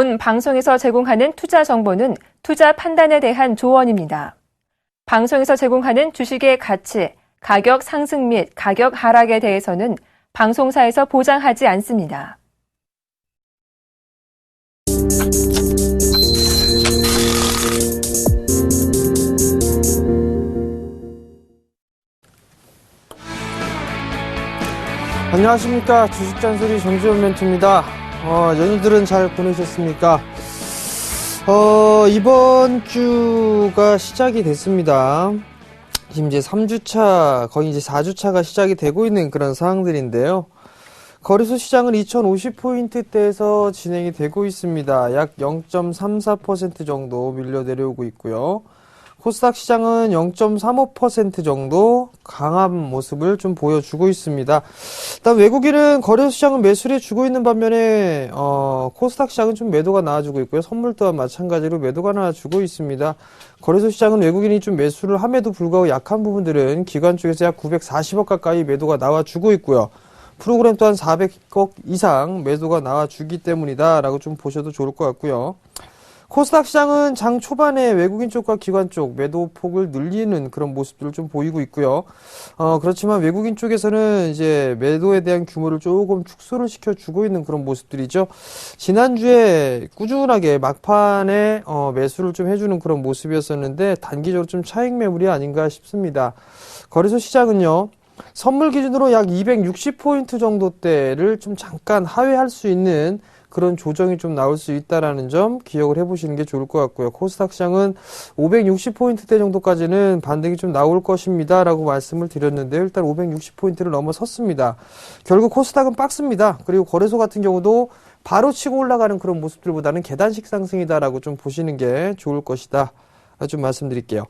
본 방송에서 제공하는 투자 정보는 투자 판단에 대한 조언입니다. 방송에서 제공하는 주식의 가치, 가격 상승 및 가격 하락에 대해서는 방송사에서 보장하지 않습니다. 안녕하십니까 주식잔소리 정지훈 멘트입니다 어, 연휴들은 잘 보내셨습니까? 어, 이번 주가 시작이 됐습니다. 지금 이제 3주차 거의 이제 4주차가 시작이 되고 있는 그런 상황들인데요. 거래소 시장은 2050포인트대에서 진행이 되고 있습니다. 약 0.34% 정도 밀려 내려오고 있고요 코스닥 시장은 0.35% 정도 강한 모습을 좀 보여주고 있습니다. 일단 외국인은 거래소 시장은 매수를 해주고 있는 반면에 어, 코스닥 시장은 좀 매도가 나와주고 있고요. 선물 또한 마찬가지로 매도가 나와주고 있습니다. 거래소 시장은 외국인이 좀 매수를 함에도 불구하고 약한 부분들은 기관 쪽에서 약 940억 가까이 매도가 나와주고 있고요. 프로그램 또한 400억 이상 매도가 나와주기 때문이다라고 좀 보셔도 좋을 것 같고요. 코스닥 시장은 장 초반에 외국인 쪽과 기관 쪽 매도 폭을 늘리는 그런 모습들을 좀 보이고 있고요. 어, 그렇지만 외국인 쪽에서는 이제 매도에 대한 규모를 조금 축소를 시켜주고 있는 그런 모습들이죠. 지난주에 꾸준하게 막판에 어, 매수를 좀 해주는 그런 모습이었었는데 단기적으로 좀 차익 매물이 아닌가 싶습니다. 거래소 시장은요. 선물 기준으로 약 260포인트 정도대를 좀 잠깐 하회할 수 있는 그런 조정이 좀 나올 수 있다라는 점 기억을 해보시는 게 좋을 것 같고요. 코스닥 시장은 560포인트대 정도까지는 반등이 좀 나올 것입니다라고 말씀을 드렸는데요. 일단 560포인트를 넘어섰습니다. 결국 코스닥은 박스입니다. 그리고 거래소 같은 경우도 바로 치고 올라가는 그런 모습들보다는 계단식 상승이다라고 좀 보시는 게 좋을 것이다. 좀 말씀드릴게요.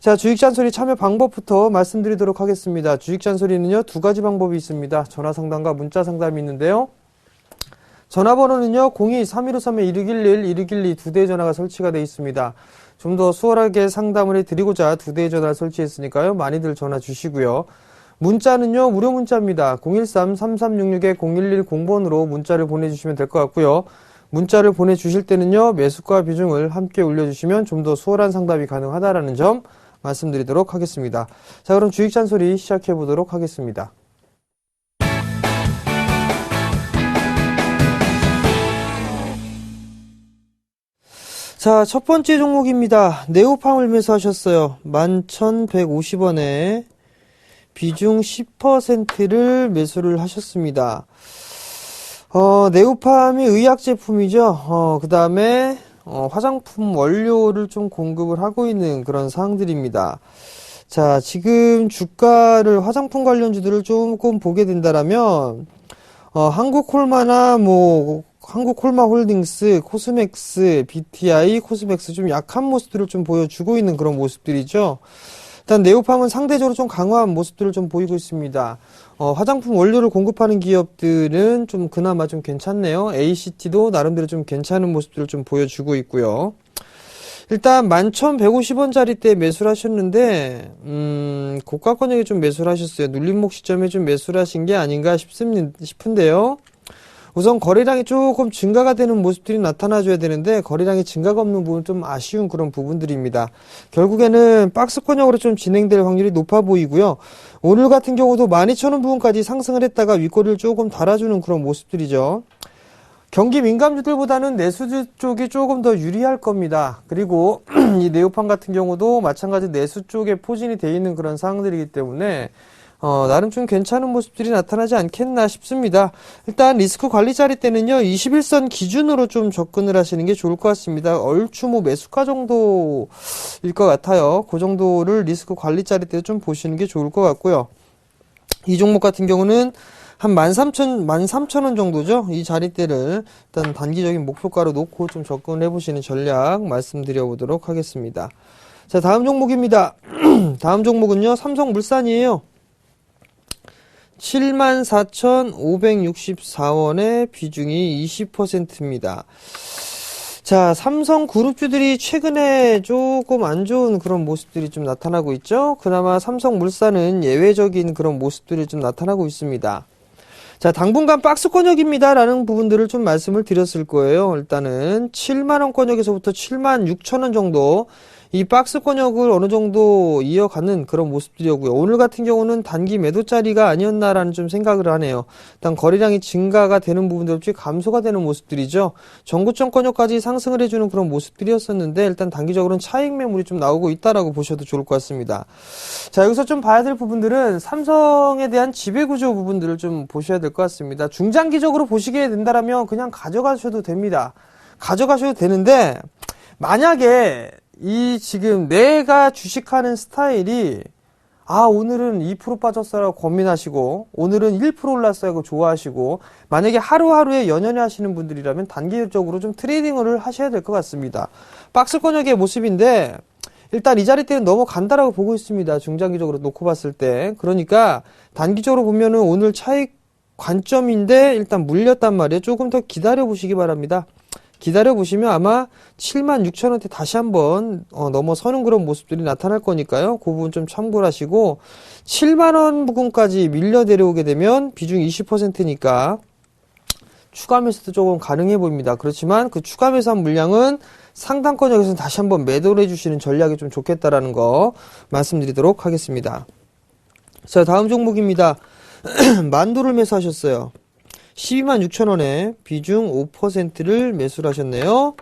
자, 주식 잔소리 참여 방법부터 말씀드리도록 하겠습니다. 주식 잔소리는요, 두 가지 방법이 있습니다. 전화 상담과 문자 상담이 있는데요. 전화번호는요, 02-3153-1611, 1612두 대의 전화가 설치가 되어 있습니다. 좀 더 수월하게 상담을 해드리고자 두 대의 전화를 설치했으니까요. 많이들 전화 주시고요. 문자는요, 무료 문자입니다. 013-3366-0110번으로 문자를 보내주시면 될 것 같고요. 문자를 보내주실 때는요, 매수가 비중을 함께 올려주시면 좀 더 수월한 상담이 가능하다라는 점 말씀드리도록 하겠습니다. 자, 그럼 주식 잔소리 시작해 보도록 하겠습니다. 자, 첫 번째 종목입니다. 네오팜을 매수하셨어요. 11,150원에 비중 10%를 매수를 하셨습니다. 어, 네오팜이 의약 제품이죠. 어, 그 다음에 어, 화장품 원료를 좀 공급을 하고 있는 그런 사항들입니다. 자, 지금 주가를 화장품 관련주들을 조금 보게 된다라면 어, 한국콜마나 뭐 한국콜마홀딩스, 코스맥스, BTI, 코스맥스 좀 약한 모습들을 좀 보여주고 있는 그런 모습들이죠. 일단 네오팜은 상대적으로 좀 강화한 모습들을 좀 보이고 있습니다. 어, 화장품 원료를 공급하는 기업들은 좀 그나마 좀 괜찮네요. ACT도 나름대로 좀 괜찮은 모습들을 좀 보여주고 있고요. 일단 11,150원짜리 때 매수를 하셨는데 음, 고가 권역에 좀 매수를 하셨어요. 눌림목 시점에 좀 매수를 하신 게 아닌가 싶습니다, 싶은데요. 우선 거래량이 조금 증가가 되는 모습들이 나타나줘야 되는데 거래량이 증가가 없는 부분 좀 아쉬운 그런 부분들입니다. 결국에는 박스권역으로 좀 진행될 확률이 높아 보이고요. 오늘 같은 경우도 12,000원 부분까지 상승을 했다가 윗꼬리를 조금 달아주는 그런 모습들이죠. 경기 민감주들보다는 내수주 쪽이 조금 더 유리할 겁니다. 그리고 이 네오판 같은 경우도 마찬가지 내수 쪽에 포진이 되어 있는 그런 상황들이기 때문에 어, 나름 좀 괜찮은 모습들이 나타나지 않겠나 싶습니다. 일단 리스크 관리 자리 때는요, 21선 기준으로 좀 접근을 하시는 게 좋을 것 같습니다. 얼추 뭐 매수가 정도일 것 같아요. 그 정도를 리스크 관리 자리 때 좀 보시는 게 좋을 것 같고요. 이 종목 같은 경우는 한 13,000, 13,000원 정도죠. 이 자리대를 일단 단기적인 목표가로 놓고 좀 접근을 해보시는 전략 말씀드려 보도록 하겠습니다. 자, 다음 종목입니다. 다음 종목은요, 삼성물산이에요. 74,564원의 비중이 20%입니다. 자, 삼성 그룹주들이 최근에 조금 안 좋은 그런 모습들이 좀 나타나고 있죠. 그나마 삼성 물산은 예외적인 그런 모습들이 좀 나타나고 있습니다. 자, 당분간 박스권역입니다 라는 부분들을 좀 말씀을 드렸을 거예요. 일단은 7만원권역에서부터 7만 6천원 정도 이 박스권역을 어느 정도 이어가는 그런 모습들이었고요. 오늘 같은 경우는 단기 매도짜리가 아니었나라는 좀 생각을 하네요. 일단 거래량이 증가가 되는 부분들 없이 감소가 되는 모습들이죠. 전고점권역까지 상승을 해주는 그런 모습들이었었는데 일단 단기적으로는 차익 매물이 좀 나오고 있다라고 보셔도 좋을 것 같습니다. 자, 여기서 좀 봐야 될 부분들은 삼성에 대한 지배구조 부분들을 좀 보셔야 될 것 같습니다. 중장기적으로 보시게 된다라면 그냥 가져가셔도 됩니다. 가져가셔도 되는데, 만약에 이 지금 내가 주식하는 스타일이 아, 오늘은 2% 빠졌어라고 고민하시고, 오늘은 1% 올랐어요 좋아하시고, 만약에 하루하루에 연연해 하시는 분들이라면 단기적으로 좀 트레이딩을 하셔야 될 것 같습니다. 박스권역의 모습인데, 일단 이 자리 때는 넘어간다라고 보고 있습니다. 중장기적으로 놓고 봤을 때. 그러니까 단기적으로 보면은 오늘 차익 관점인데 일단 물렸단 말이에요. 조금 더 기다려 보시기 바랍니다. 기다려 보시면 아마 7만 6천 원대 다시 한번 어, 넘어서는 그런 모습들이 나타날 거니까요. 그 부분 좀 참고를 하시고 7만 원 부근까지 밀려 내려오게 되면 비중 20%니까 추가 매수도 조금 가능해 보입니다. 그렇지만 그 추가 매수한 물량은 상단권역에서 다시 한번 매도를 해주시는 전략이 좀 좋겠다라는 거 말씀드리도록 하겠습니다. 자, 다음 종목입니다. 만도를 매수하셨어요. 12만 6천 원에 비중 5%를 매수를 하셨네요.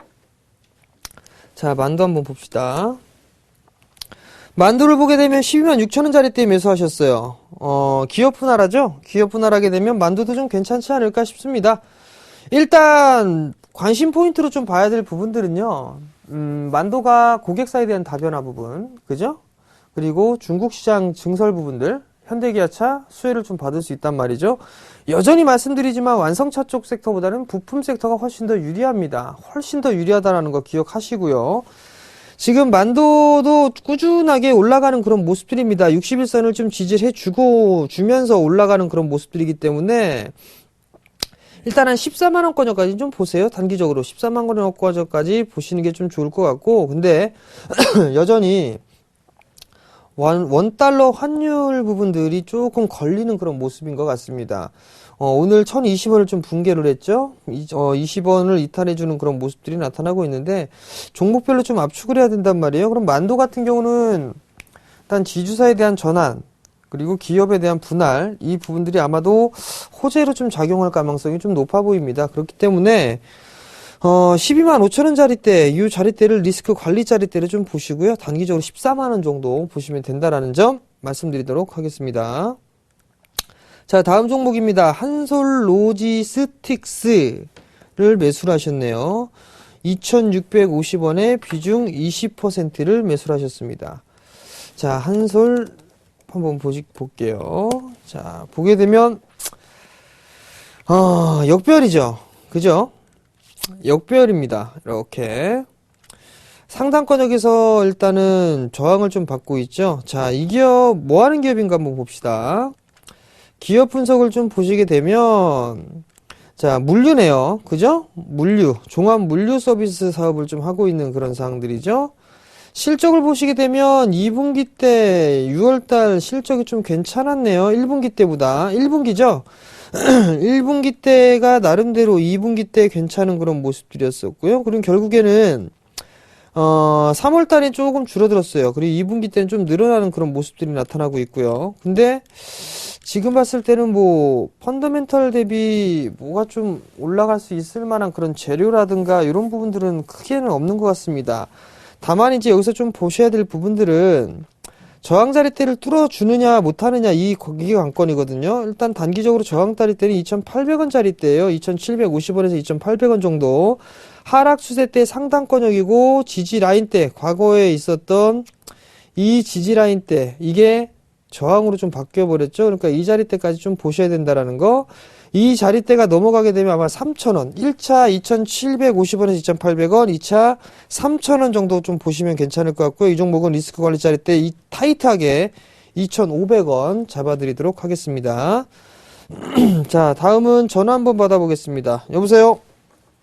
자, 만도 한번 봅시다. 만도를 보게 되면 12만 6천 원짜리 때 매수하셨어요. 어, 기업 분할하죠? 기업 분할하게 되면 만도도 좀 괜찮지 않을까 싶습니다. 일단 관심 포인트로 좀 봐야 될 부분들은요. 음, 만도가 고객사에 대한 다변화 부분, 그죠? 그리고 중국 시장 증설 부분들, 현대기아차 수혜를 좀 받을 수 있단 말이죠. 여전히 말씀드리지만 완성차 쪽 섹터보다는 부품 섹터가 훨씬 더 유리합니다. 훨씬 더 유리하다라는 거 기억하시고요. 지금 만도도 꾸준하게 올라가는 그런 모습들입니다. 61선을 좀 지지해 주고 주면서 올라가는 그런 모습들이기 때문에 일단 한 14만 원 권역까지 좀 보세요. 단기적으로 14만 원 권역까지 보시는 게 좀 좋을 것 같고 근데 여전히 원, 원달러 환율 부분들이 조금 걸리는 그런 모습인 것 같습니다. 어, 오늘 1020원을 좀 붕괴를 했죠? 이, 어, 20원을 이탈해주는 그런 모습들이 나타나고 있는데, 종목별로 좀 압축을 해야 된단 말이에요. 그럼 만도 같은 경우는, 일단 지주사에 대한 전환, 그리고 기업에 대한 분할, 이 부분들이 아마도 호재로 좀 작용할 가능성이 좀 높아 보입니다. 그렇기 때문에, 어, 12만 5천 원짜리대, 이 자리대를 리스크 관리 자리대를 좀 보시고요. 단기적으로 14만 원 정도 보시면 된다라는 점 말씀드리도록 하겠습니다. 자, 다음 종목입니다. 한솔 로지스틱스를 매수를 하셨네요. 2,650원에 비중 20%를 매수를 하셨습니다. 자, 한솔 한번 보시, 볼게요. 자, 보게 되면, 어, 역별이죠. 그죠? 역별입니다. 이렇게. 상단권역에서 일단은 저항을 좀 받고 있죠. 자, 이 기업 뭐 하는 기업인가 한번 봅시다. 기업 분석을 좀 보시게 되면 자, 물류네요. 그죠? 물류. 종합 물류 서비스 사업을 좀 하고 있는 그런 사항들이죠. 실적을 보시게 되면 2분기 때 6월달 실적이 좀 괜찮았네요. 1분기 때보다. 1분기죠? 1분기 때가 나름대로 2분기 때 괜찮은 그런 모습들이었었고요. 그리고 결국에는 어, 3월 달에 조금 줄어들었어요. 그리고 2분기 때는 좀 늘어나는 그런 모습들이 나타나고 있고요. 근데 지금 봤을 때는 뭐 펀더멘털 대비 뭐가 좀 올라갈 수 있을 만한 그런 재료라든가 이런 부분들은 크게는 없는 것 같습니다. 다만 이제 여기서 좀 보셔야 될 부분들은 저항 자리대를 뚫어주느냐 못하느냐 이 거기 관건이거든요. 일단 단기적으로 저항 자리대는 2,800원짜리대예요. 2,750원에서 2,800원 정도 하락 추세대 상단권역이고 지지 라인대 과거에 있었던 이 지지 라인대 이게 저항으로 좀 바뀌어 버렸죠. 그러니까 이 자리대까지 좀 보셔야 된다라는 거. 이 자리대가 넘어가게 되면 아마 3,000원, 1차 2,750원에서 2,800원, 2차 3,000원 정도 좀 보시면 괜찮을 것 같고요. 이 종목은 리스크 관리 자리대 이 타이트하게 2,500원 잡아드리도록 하겠습니다. 자, 다음은 전화 한번 받아보겠습니다. 여보세요?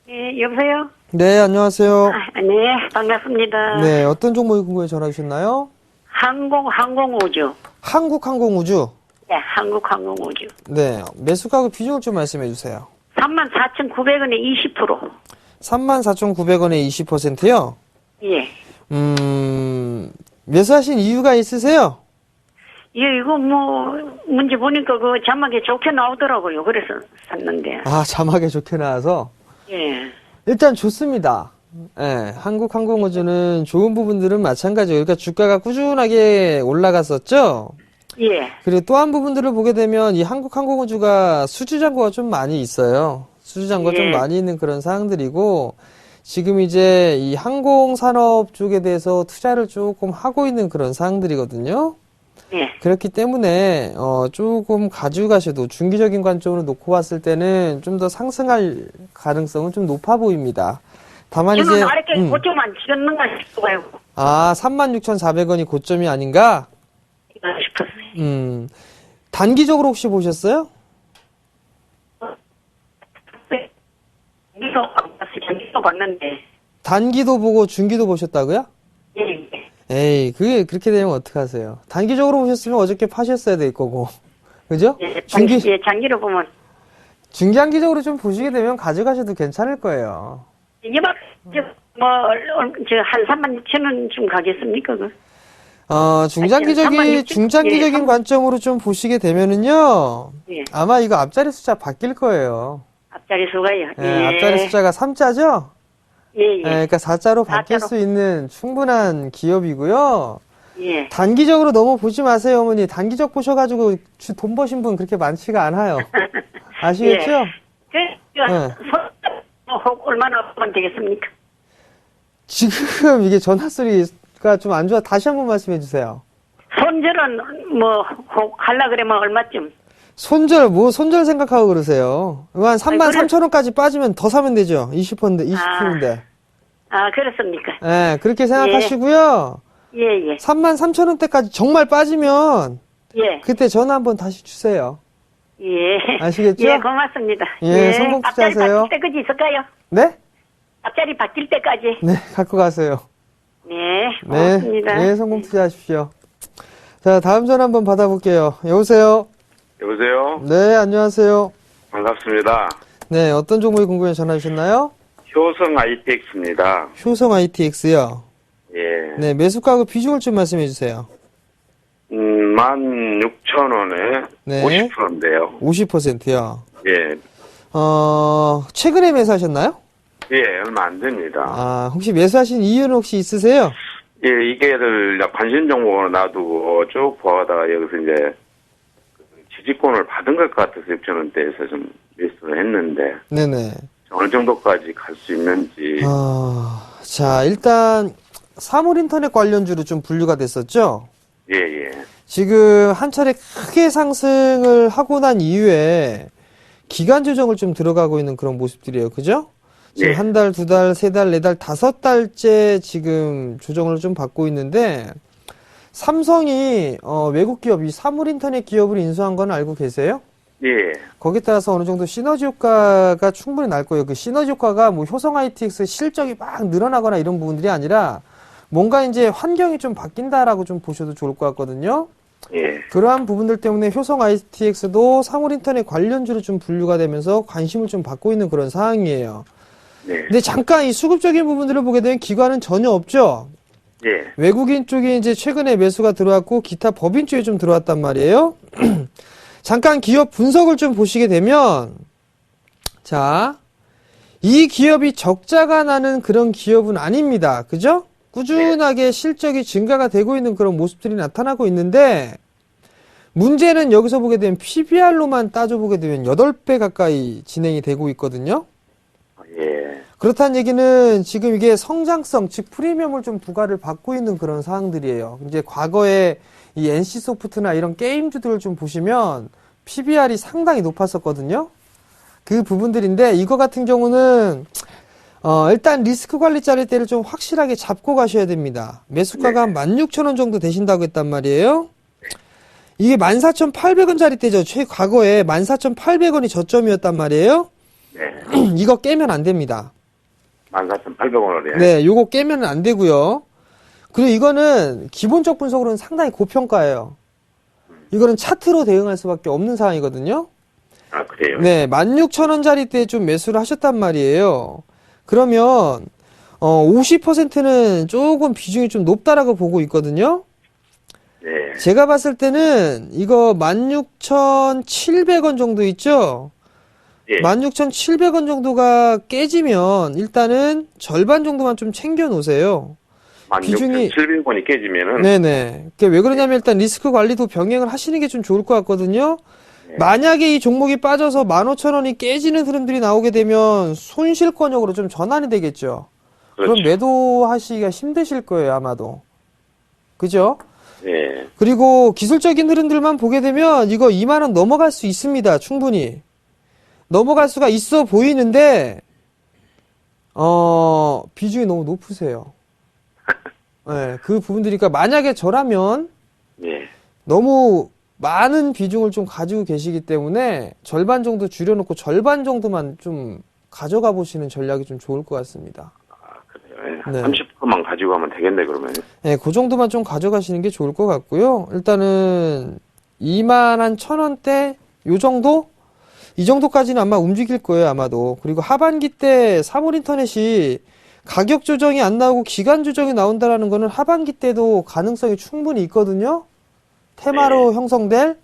예, 여보세요? 네, 안녕하세요. 아, 네, 반갑습니다. 네, 어떤 종목이 궁금해 전화 주셨나요? 항공, 항공우주. 한국 항공우주. 네, 한국항공우주. 네, 매수가격 비중을 좀 말씀해 주세요. 34,900원에 20%. 34,900원에 20%요? 예. 음, 매수하신 이유가 있으세요? 예, 이거 뭐, 문제 보니까 그 자막에 좋게 나오더라고요. 그래서 샀는데. 아, 자막에 좋게 나와서. 예. 일단 좋습니다. 예, 한국항공우주는 좋은 부분들은 마찬가지예요. 그러니까 주가가 꾸준하게 올라갔었죠? 예. 그리고 또 한 부분들을 보게 되면 이 한국 항공우주가 수주잔고가 좀 많이 있어요. 수주잔고가 좀 예. 많이 있는 그런 사항들이고, 지금 이제 이 항공 산업 쪽에 대해서 투자를 조금 하고 있는 그런 사항들이거든요. 예. 그렇기 때문에 어 조금 가져가셔도 중기적인 관점으로 놓고 봤을 때는 좀 더 상승할 가능성은 좀 높아 보입니다. 다만 이제 저는 아랫게 음, 고점 안 치겠는가 싶어요. 아 36,400원이 고점이 아닌가? 싶었어요. 음 단기적으로 혹시 보셨어요? 안 봤어요. 전기도 봤는데. 단기도 보고 중기도 보셨다고요? 예, 예. 에이 그게 그렇게 되면 어떡하세요? 단기적으로 보셨으면 어저께 파셨어야 될 거고 그죠? 예, 중기 장기, 예, 장기로 보면. 중장기적으로 좀 보시게 되면 가져가셔도 괜찮을 거예요. 이게 막, 저, 뭐, 얼- 저, 한 3만 6천 원쯤 가겠습니까, 그? 어, 중장기적인, 아니, 36,000? 중장기적인 예, 삼- 관점으로 좀 보시게 되면은요, 예. 아마 이거 앞자리 숫자 바뀔 거예요. 앞자리 수가요. 예, 앞자리 숫자가 3자죠? 예, 예, 예. 그러니까 4자로 바뀔 4자로. 수 있는 충분한 기업이고요. 예. 단기적으로 너무 보지 마세요, 어머니. 단기적 보셔가지고 주- 돈 버신 분 그렇게 많지가 않아요. 아시겠죠? 그, 그, 예. 손, 혹 얼마나 하면 되겠습니까? 지금 이게 전화 소리 가좀안 좋아. 다시 한번 말씀해 주세요. 손절은 뭐, 혹, 할라 그러면 얼마쯤? 손절, 뭐, 손절 생각하고 그러세요. 한 3만 아니, 그래- 3천 원까지 빠지면 더 사면 되죠. 20%인데, 20%인데. 아, 그렇습니까? 예, 그렇게 생각하시고요. 예, 예. 3만 3천 원대까지 정말 빠지면, 예. 그때 전화 한번 다시 주세요. 예. 아시겠죠? 예, 고맙습니다. 예, 성공 앞자리 투자하세요. 바뀔 때까지 있을까요? 네? 앞자리 바뀔 때까지. 네, 갖고 가세요. 네, 네, 고맙습니다. 네, 성공 투자하십시오. 자, 다음 전화 한번 받아볼게요. 여보세요? 여보세요? 네, 안녕하세요. 반갑습니다. 네, 어떤 종목이 궁금해 전화 주셨나요? 효성 ITX입니다. 효성 ITX요. 예. 네, 매수가하고 비중을 좀 말씀해 주세요. 음, 16,000원에 네. 50%인데요. 50%요. 예. 어, 최근에 매수하셨나요? 예, 얼마 안 됩니다. 아, 혹시 매수하신 이유는 혹시 있으세요? 예, 이게를 관심 종목으로 놔두고 쭉 보다가 여기서 이제 지지권을 받은 것 같아서 6,000원대에서 좀 매수를 했는데 네네. 어느 정도까지 갈 수 있는지 아, 자, 일단, 사물 인터넷 관련주로 좀 분류가 됐었죠? 예, 예. 지금 한 차례 크게 상승을 하고 난 이후에 기간 조정을 좀 들어가고 있는 그런 모습들이에요. 그죠? 지금 예. 한 달, 두 달, 세 달, 네 달, 다섯 달째 지금 조정을 좀 받고 있는데 삼성이 어, 외국 기업, 이 사물 인터넷 기업을 인수한 건 알고 계세요? 예. 거기에 따라서 어느 정도 시너지 효과가 충분히 날 거예요. 그 시너지 효과가 뭐 효성 ITX 실적이 막 늘어나거나 이런 부분들이 아니라 뭔가 이제 환경이 좀 바뀐다라고 좀 보셔도 좋을 것 같거든요. 예. 그러한 부분들 때문에 효성 ITX도 사물 인터넷 관련주로 좀 분류가 되면서 관심을 좀 받고 있는 그런 상황이에요. 네. 근데 잠깐 이 수급적인 부분들을 보게 되면 기관은 전혀 없죠. 예. 외국인 쪽에 이제 최근에 매수가 들어왔고 기타 법인 쪽에 좀 들어왔단 말이에요. 잠깐 기업 분석을 좀 보시게 되면 자, 이 기업이 적자가 나는 그런 기업은 아닙니다. 그죠? 꾸준하게 실적이 증가가 되고 있는 그런 모습들이 나타나고 있는데 문제는 여기서 보게 되면 PBR로만 따져보게 되면 8배 가까이 진행이 되고 있거든요. 예. 그렇다는 얘기는 지금 이게 성장성, 즉 프리미엄을 좀 부과를 받고 있는 그런 사항들이에요. 이제 과거에 이 NC 소프트나 이런 게임주들을 좀 보시면 PBR이 상당히 높았었거든요. 그 부분들인데 이거 같은 경우는 어, 일단 리스크 관리 자릴 때를 좀 확실하게 잡고 가셔야 됩니다. 매수가가 한 16,000원 정도 되신다고 했단 말이에요. 이게 14,800원짜리 때죠. 최 과거에 14,800원이 저점이었단 말이에요. 네. 이거 깨면 안 됩니다. 14,800원을요. 네, 요거 깨면 안 되고요. 그리고 이거는 기본적 분석으로는 상당히 고평가예요. 이거는 차트로 대응할 수밖에 없는 상황이거든요. 아, 그래요? 네, 16,000원짜리 때 좀 매수를 하셨단 말이에요. 그러면 어 50%는 조금 비중이 좀 높다라고 보고 있거든요. 네. 제가 봤을 때는 이거 16,700원 정도 있죠? 예. 16,700원 정도가 깨지면 일단은 절반 정도만 좀 챙겨 놓으세요. 비중이- 16,700원이 깨지면은 네네. 그게 왜 그러냐면 일단 리스크 관리도 병행을 하시는 게 좀 좋을 것 같거든요. 네. 만약에 이 종목이 빠져서 15,000원이 깨지는 흐름들이 나오게 되면 손실권역으로 좀 전환이 되겠죠. 그럼 그렇죠. 매도하시기가 힘드실 거예요, 아마도. 그죠? 네. 그리고 기술적인 흐름들만 보게 되면 이거 2만 원 넘어갈 수 있습니다, 충분히. 넘어갈 수가 있어 보이는데, 어, 비중이 너무 높으세요. 네, 그 부분들이니까 만약에 저라면 네. 너무 많은 비중을 좀 가지고 계시기 때문에 절반 정도 줄여놓고 절반 정도만 좀 가져가 보시는 전략이 좀 좋을 것 같습니다. 아, 그래요. 예. 네. 30%만 가지고 가면 되겠네, 그러면. 네, 그 정도만 좀 가져가시는 게 좋을 것 같고요. 일단은 2만 한 천 원대 요 정도? 이 정도까지는 아마 움직일 거예요, 아마도. 그리고 하반기 때 사물 인터넷이 가격 조정이 안 나오고 기간 조정이 나온다라는 거는 하반기 때도 가능성이 충분히 있거든요. 테마로 형성될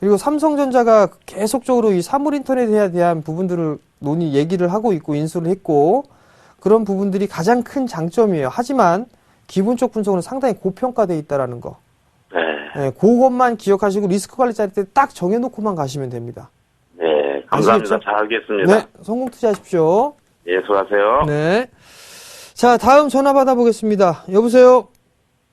그리고 삼성전자가 계속적으로 이 사물 인터넷에 대한 부분들을 논의 얘기를 하고 있고 인수를 했고 그런 부분들이 가장 큰 장점이에요. 하지만 기본적 분석은 상당히 고평가되어 있다라는 거. 네. 예, 그것만 기억하시고 리스크 관리 짜릴 때딱 정해놓고만 가시면 됩니다. 네. 감사합니다. 아시겠죠? 잘 알겠습니다. 네, 성공 투자하십시오. 예, 수고하세요. 네. 자, 다음 전화 받아보겠습니다. 여보세요?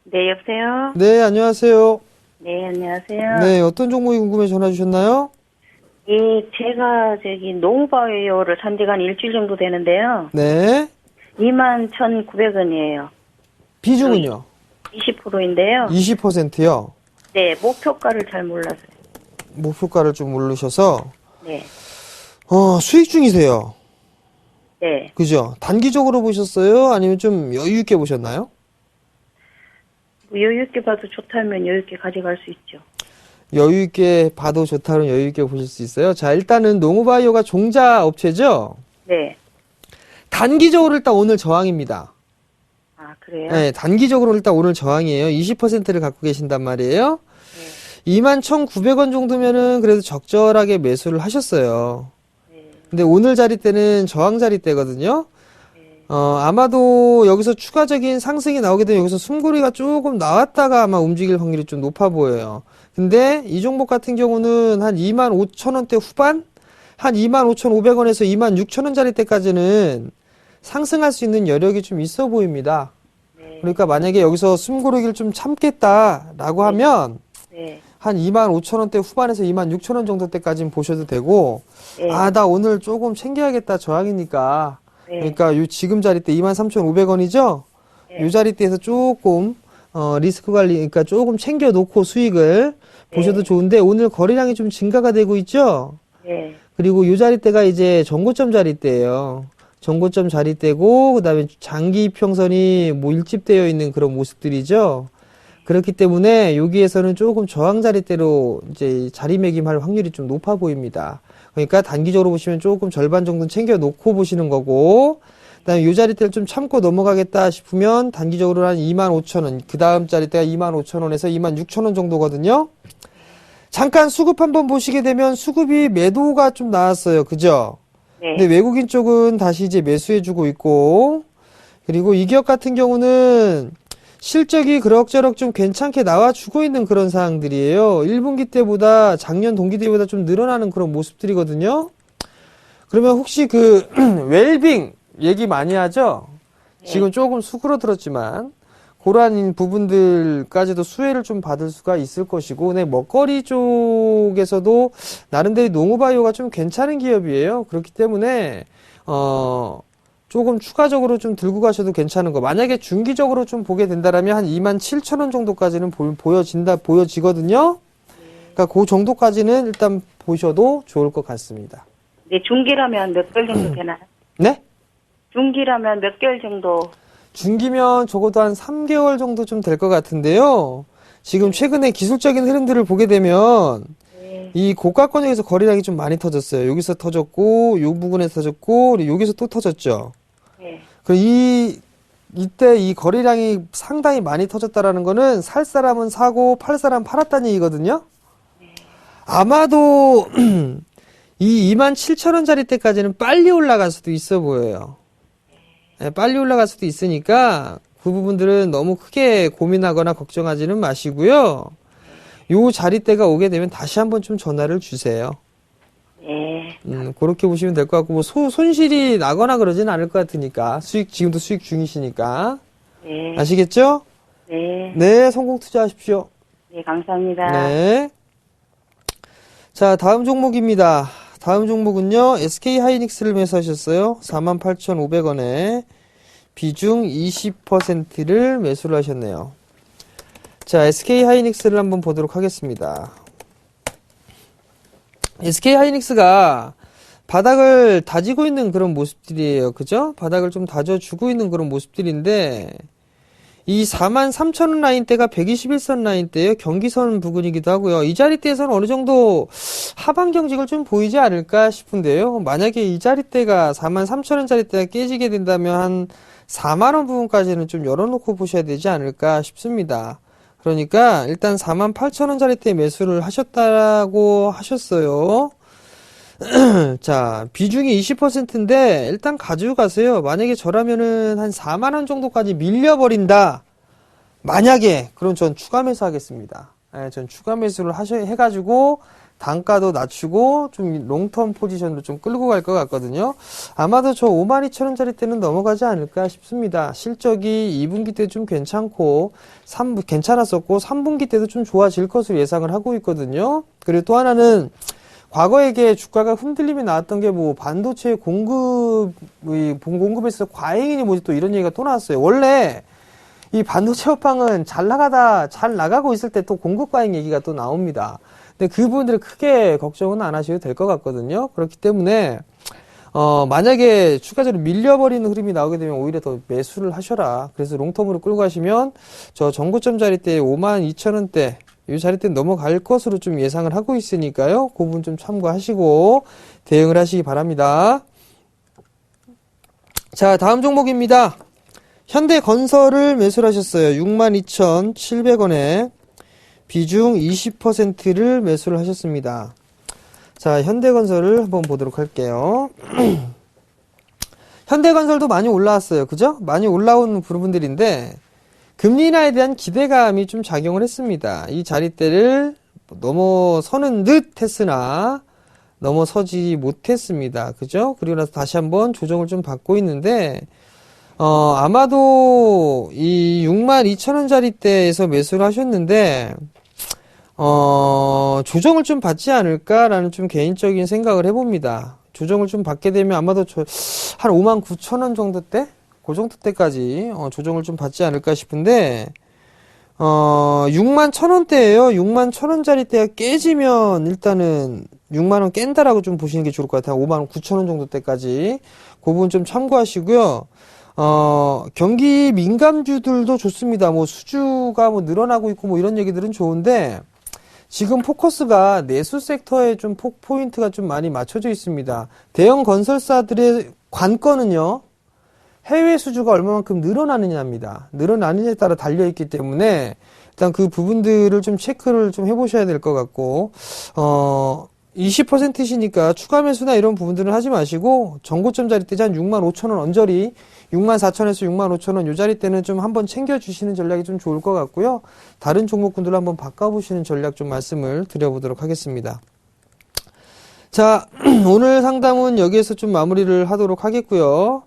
네, 여보세요? 네, 안녕하세요. 네, 안녕하세요. 네, 어떤 종목이 궁금해 전화 주셨나요? 예, 제가 저기 노후바이오를 산 지가 한 일주일 정도 되는데요. 네. 21,900원이에요. 비중은요? 20%인데요. 20%요. 네, 목표가를 잘 몰라서요. 목표가를 좀 모르셔서, 네, 어, 수익 중이세요. 네. 그죠? 단기적으로 보셨어요? 아니면 좀 여유 있게 보셨나요? 뭐 여유 있게 봐도 좋다면 여유 있게 가져갈 수 있죠. 여유 있게 봐도 좋다는 여유 있게 보실 수 있어요. 자, 일단은 농우바이오가 종자 업체죠? 네. 단기적으로 일단 오늘 저항입니다. 아, 그래요? 네, 단기적으로 일단 오늘 저항이에요. 20%를 갖고 계신단 말이에요. 네. 21,900원 정도면은 그래도 적절하게 매수를 하셨어요. 네. 근데 오늘 자리 때는 저항 자리 때거든요. 네. 어, 아마도 여기서 추가적인 상승이 나오게 되면 여기서 숨고리가 조금 나왔다가 아마 움직일 확률이 좀 높아 보여요. 근데 이 종목 같은 경우는 한 25,000원대 후반? 한 25,500원에서 26,000원짜리 때까지는 상승할 수 있는 여력이 좀 있어 보입니다. 네. 그러니까 만약에 여기서 숨고르기를 좀 참겠다라고 하면 네. 한 25,000원대 후반에서 26,000원 정도 때까지는 보셔도 되고 네. 아, 나 오늘 조금 챙겨야겠다 저항이니까 네. 그러니까 요 지금 자리 때 23,500원이죠? 네. 요 자리 때에서 조금 어, 리스크 관리 그러니까 조금 챙겨 놓고 수익을 보셔도 네. 좋은데 오늘 거래량이 좀 증가가 되고 있죠? 네. 그리고 요 자리 때가 이제 전고점 자리 때예요. 전고점 자리 때고 그다음에 장기 평선이 뭐 일집되어 있는 그런 모습들이죠. 그렇기 때문에 여기에서는 조금 저항 자리 때로 이제 자리매김할 확률이 좀 높아 보입니다. 그러니까 단기적으로 보시면 조금 절반 정도는 챙겨 놓고 보시는 거고 그다음에 요 자리 때를 좀 참고 넘어가겠다 싶으면 단기적으로 한 25,000원, 그 다음 자리 때가 25,000원에서 26,000원 정도거든요. 잠깐 수급 한번 보시게 되면 수급이 매도가 좀 나왔어요. 그죠? 네. 근데 외국인 쪽은 다시 이제 매수해주고 있고, 그리고 이 기업 같은 경우는 실적이 그럭저럭 좀 괜찮게 나와주고 있는 그런 상황들이에요. 1분기 때보다 작년 동기 때보다 좀 늘어나는 그런 모습들이거든요. 그러면 혹시 그 웰빙 얘기 많이 하죠? 지금 조금 수그러들었지만 그러한 부분들까지도 수혜를 좀 받을 수가 있을 것이고, 네, 먹거리 쪽에서도 나름대로 농우바이오가 좀 괜찮은 기업이에요. 그렇기 때문에 어 조금 추가적으로 좀 들고 가셔도 괜찮은 거. 만약에 중기적으로 좀 보게 된다라면 한 2만 7천 원 정도까지는 보, 보여진다 보여지거든요. 그러니까 그 정도까지는 일단 보셔도 좋을 것 같습니다. 네, 중기라면 몇 개월 정도 되나요? 네? 중기라면 몇 개월 정도? 중기면 적어도 한 3개월 정도 좀 될 것 같은데요. 지금 최근에 기술적인 흐름들을 보게 되면 네. 이 고가권역에서 거래량이 좀 많이 터졌어요. 여기서 터졌고, 요 부분에서 터졌고, 여기서 또 터졌죠. 네. 그 이, 이때 이 거래량이 상당히 많이 터졌다라는 거는 살 사람은 사고 팔 사람 팔았다는 얘기거든요. 아마도 이 2만 7천 원짜리 때까지는 빨리 올라갈 수도 있어 보여요. 네, 빨리 올라갈 수도 있으니까 그 부분들은 너무 크게 고민하거나 걱정하지는 마시고요. 요 자리대가 오게 되면 다시 한번 좀 전화를 주세요. 네. 음, 그렇게 보시면 될 것 같고, 뭐, 소, 손실이 나거나 그러진 않을 것 같으니까. 수익, 지금도 수익 중이시니까. 네. 아시겠죠? 네. 네, 성공 투자하십시오. 네, 감사합니다. 네. 자, 다음 종목입니다. 다음 종목은요, SK 하이닉스를 매수하셨어요. 48,500원에 비중 20%를 매수를 하셨네요. 자, SK 하이닉스를 한번 보도록 하겠습니다. SK 하이닉스가 바닥을 다지고 있는 그런 모습들이에요. 그죠? 바닥을 좀 다져주고 있는 그런 모습들인데, 이 4만 3천원 라인대가 121선 라인대예요. 경기선 부근이기도 하고요. 이 자리대에서는 어느 정도 하방 경직을 좀 보이지 않을까 싶은데요. 만약에 이 자리대가 4만 3천원 자리대가 깨지게 된다면 한 4만원 부분까지는 좀 열어놓고 보셔야 되지 않을까 싶습니다. 그러니까 일단 4만 8천원 자리대 매수를 하셨다고 하셨어요. 자, 비중이 20%인데 일단 가지고 가세요. 만약에 저라면은 한 4만 원 정도까지 밀려버린다. 만약에 그럼 전 추가 매수 하겠습니다. 예, 전 추가 매수를 하셔 해가지고 단가도 낮추고 좀 롱텀 포지션도 좀 끌고 갈 것 같거든요. 아마도 저 5만 2천 원짜리 때는 넘어가지 않을까 싶습니다. 실적이 2분기 때 좀 괜찮고 3분 괜찮았었고 3분기 때도 좀 좋아질 것으로 예상을 하고 있거든요. 그리고 또 하나는 과거에 이게 주가가 흔들림이 나왔던 게 뭐 반도체 공급이 공급에서 과잉이니 뭐지 또 이런 얘기가 또 나왔어요. 원래 이 반도체 업황은 잘 나가다 잘 나가고 있을 때 또 공급 과잉 얘기가 또 나옵니다. 근데 그 부분들을 크게 걱정은 안 하셔도 될 것 같거든요. 그렇기 때문에 어 만약에 추가적으로 밀려버리는 흐름이 나오게 되면 오히려 더 매수를 하셔라. 그래서 롱텀으로 끌고 가시면 저 정고점 자리 때 5만 2천 원대 이 자리대 넘어갈 것으로 좀 예상을 하고 있으니까요. 그 부분 좀 참고하시고 대응을 하시기 바랍니다. 자, 다음 종목입니다. 현대건설을 매수를 하셨어요. 62,700원에 비중 20%를 매수를 하셨습니다. 자, 현대건설을 한번 보도록 할게요. 현대건설도 많이 올라왔어요. 그죠? 많이 올라온 부분들인데 금리 인하에 대한 기대감이 좀 작용을 했습니다. 이 자리대를 넘어서는 듯 했으나 넘어서지 못했습니다. 그죠? 그리고 나서 다시 한번 조정을 좀 받고 있는데 어, 아마도 이 6만 2천 원짜리 대에서 매수를 하셨는데 어, 조정을 좀 받지 않을까라는 좀 개인적인 생각을 해봅니다. 조정을 좀 받게 되면 아마도 저, 한 5만 9천 원 정도 때? 그 정도 때까지 어, 조정을 좀 받지 않을까 싶은데 어, 6만 천 원대예요. 6만 천 원짜리 때가 깨지면 일단은 6만 원 깬다라고 좀 보시는 게 좋을 것 같아요. 5만 9천 원 정도 때까지 그 부분 좀 참고하시고요. 어, 경기 민감주들도 좋습니다. 뭐 수주가 뭐 늘어나고 있고 뭐 이런 얘기들은 좋은데 지금 포커스가 내수 섹터에 좀 포, 포인트가 좀 많이 맞춰져 있습니다. 대형 건설사들의 관건은요. 해외 수주가 얼마만큼 늘어나느냐입니다. 늘어나느냐에 따라 달려있기 때문에 일단 그 부분들을 좀 체크를 좀 해보셔야 될 것 같고, 어, 20%시니까 추가 매수나 이런 부분들은 하지 마시고, 정고점 자리 때한 6만 5천 원 언저리, 6만 4천에서 6만 5천 원 요 자리 때는 좀 한번 챙겨주시는 전략이 좀 좋을 것 같고요. 다른 종목군들로 한번 바꿔보시는 전략 좀 말씀을 드려보도록 하겠습니다. 자, 오늘 상담은 여기에서 좀 마무리를 하도록 하겠고요.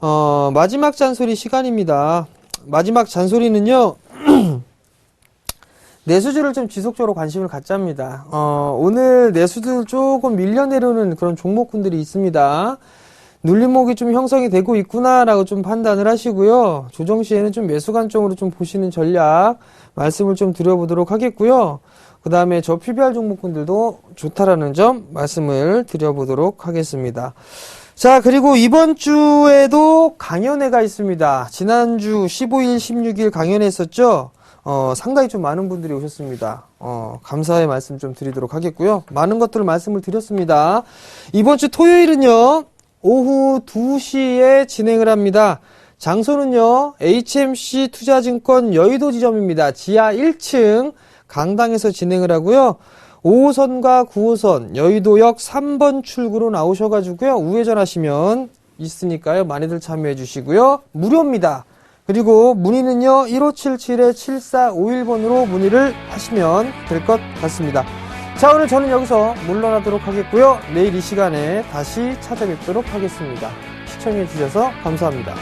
어, 마지막 잔소리 시간입니다. 마지막 잔소리는요, 내수주를 좀 지속적으로 관심을 갖자입니다. 어, 오늘 내수들 조금 밀려 내려는 그런 종목군들이 있습니다. 눌림목이 좀 형성이 되고 있구나라고 좀 판단을 하시고요. 조정 시에는 좀 매수 관점으로 좀 보시는 전략 말씀을 좀 드려보도록 하겠고요. 그 다음에 저 PBR 종목군들도 좋다라는 점 말씀을 드려보도록 하겠습니다. 자, 그리고 이번 주에도 강연회가 있습니다. 지난주 15일, 16일 강연회 했었죠? 어, 상당히 좀 많은 분들이 오셨습니다. 어, 감사의 말씀 좀 드리도록 하겠고요. 많은 것들을 말씀을 드렸습니다. 이번 주 토요일은요, 오후 2시에 진행을 합니다. 장소는요, HMC 투자증권 여의도 지점입니다. 지하 1층 강당에서 진행을 하고요. 5호선과 9호선 여의도역 3번 출구로 나오셔가지고요. 우회전 하시면 있으니까요. 많이들 참여해 주시고요. 무료입니다. 그리고 문의는요. 1577-7451번으로 문의를 하시면 될 것 같습니다. 자, 오늘 저는 여기서 물러나도록 하겠고요. 내일 이 시간에 다시 찾아뵙도록 하겠습니다. 시청해 주셔서 감사합니다.